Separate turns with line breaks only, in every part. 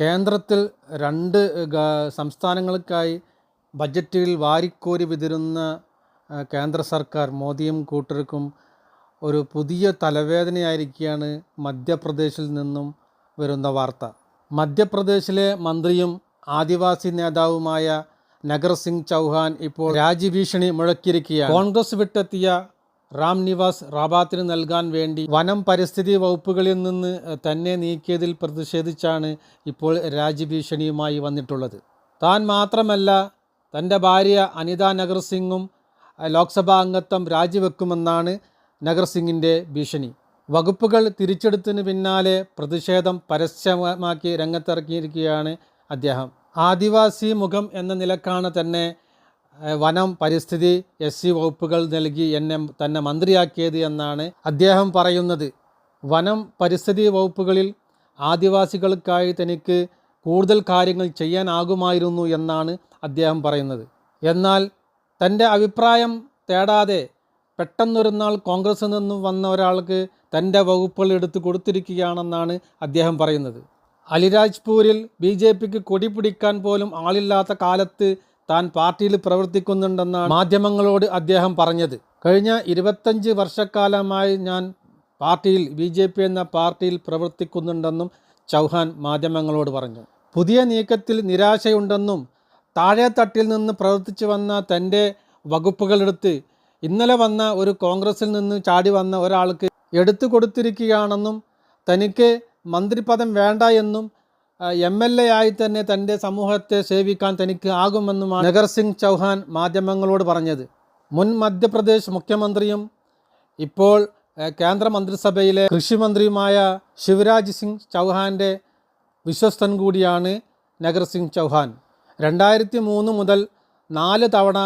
കേന്ദ്രത്തിൽ രണ്ട് സംസ്ഥാനങ്ങൾക്കായി ബജറ്റിൽ വാരിക്കോരി വിതരുന്ന കേന്ദ്ര സർക്കാർ മോദിയും കൂട്ടർക്കും ഒരു പുതിയ തലവേദനയായിരിക്കുകയാണ് മധ്യപ്രദേശിൽ നിന്നും വരുന്ന വാർത്ത. മധ്യപ്രദേശിലെ മന്ത്രിയും ആദിവാസി നേതാവുമായ നഗർ സിംഗ് ചൗഹാൻ ഇപ്പോൾ രാജ്യഭീഷണി മുഴക്കിയിരിക്കുകയാണ്. കോൺഗ്രസ് വിട്ടെത്തിയ റാം നിവാസ് റാബാത്തിന് നൽകാൻ വേണ്ടി വനം പരിസ്ഥിതി വകുപ്പുകളിൽ നിന്ന് തന്നെ നീക്കിയതിൽ പ്രതിഷേധിച്ചാണ് ഇപ്പോൾ രാജ്യഭീഷണിയുമായി വന്നിട്ടുള്ളത്. താൻ മാത്രമല്ല തന്റെ ഭാര്യ അനിത നഗർ സിംഗും ലോക്സഭാ അംഗത്വം രാജിവെക്കുമെന്നാണ് നഗർ സിംഗിന്റെ ഭീഷണി. വകുപ്പുകൾ തിരിച്ചെടുത്തതിന് പിന്നാലെ പ്രതിഷേധം പരസ്യമാക്കി രംഗത്തിറക്കിയിരിക്കുകയാണ് അദ്ദേഹം. ആദിവാസി മുഖം എന്ന നിലക്കാണ് തന്നെ വനം പരിസ്ഥിതി എസ് സി വകുപ്പുകൾ നൽകി എന്നെ തന്നെ മന്ത്രിയാക്കിയത് എന്നാണ് അദ്ദേഹം പറയുന്നത്. വനം പരിസ്ഥിതി വകുപ്പുകളിൽ ആദിവാസികൾക്കായി തനിക്ക് കൂടുതൽ കാര്യങ്ങൾ ചെയ്യാനാകുമായിരുന്നു എന്നാണ് അദ്ദേഹം പറയുന്നത്. എന്നാൽ തന്റെ അഭിപ്രായം തേടാതെ പെട്ടെന്നൊരു നാൾ കോൺഗ്രസിൽ നിന്നും വന്ന ഒരാൾക്ക് തന്റെ വകുപ്പുകൾ എടുത്തു കൊടുത്തിരിക്കുകയാണെന്നാണ് അദ്ദേഹം പറയുന്നത്. അലിരാജ്പൂരിൽ ബി ജെ പിക്ക് കൊടി പിടിക്കാൻ പോലും ആളില്ലാത്ത കാലത്ത് താൻ പാർട്ടിയിൽ പ്രവർത്തിക്കുന്നുണ്ടെന്നാണ് മാധ്യമങ്ങളോട് അദ്ദേഹം പറഞ്ഞത്. കഴിഞ്ഞ ഇരുപത്തഞ്ച് വർഷക്കാലമായി ഞാൻ പാർട്ടിയിൽ ബി ജെ പി എന്ന പാർട്ടിയിൽ പ്രവർത്തിക്കുന്നുണ്ടെന്നും ചൗഹാൻ മാധ്യമങ്ങളോട് പറഞ്ഞു. പുതിയ നീക്കത്തിൽ നിരാശയുണ്ടെന്നും താഴെത്തട്ടിൽ നിന്ന് പ്രവർത്തിച്ചു വന്ന തന്റെ വകുപ്പുകളെടുത്ത് ഇന്നലെ വന്ന ഒരു കോൺഗ്രസിൽ നിന്ന് ചാടി വന്ന ഒരാൾക്ക് എടുത്തു കൊടുത്തിരിക്കുകയാണെന്നും തനിക്ക് മന്ത്രിപദം വേണ്ട എന്നും എം എൽ എ ആയി തന്നെ തന്റെ സമൂഹത്തെ സേവിക്കാൻ തനിക്ക് ആകുമെന്നുമാണ് നഗർ സിംഗ് ചൗഹാൻ മാധ്യമങ്ങളോട് പറഞ്ഞത്. മുൻ മധ്യപ്രദേശ് മുഖ്യമന്ത്രിയും ഇപ്പോൾ കേന്ദ്രമന്ത്രിസഭയിലെ കേന്ദ്ര മന്ത്രിസഭയിലെ കൃഷിമന്ത്രിയുമായ ശിവരാജ് സിംഗ് ചൗഹാന്റെ വിശ്വസ്തൻ കൂടിയാണ് നഗർ സിംഗ് ചൗഹാൻ. രണ്ടായിരത്തി മൂന്ന് മുതൽ നാല് തവണ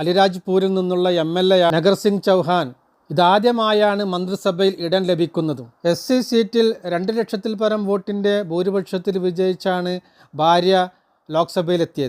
അലിരാജ്പൂരിൽ നിന്നുള്ള M L A Nagar Singh Chauhan. ഇതാദ്യമായാണ് മന്ത്രിസഭയിൽ ഇടം ലഭിക്കുന്നതും. എസ് സി സീറ്റിൽ രണ്ട് ലക്ഷത്തിൽ പരം വോട്ടിന്റെ ഭൂരിപക്ഷത്തിൽ വിജയിച്ചാണ് ഭാര്യ ലോക്സഭയിലെത്തിയത്.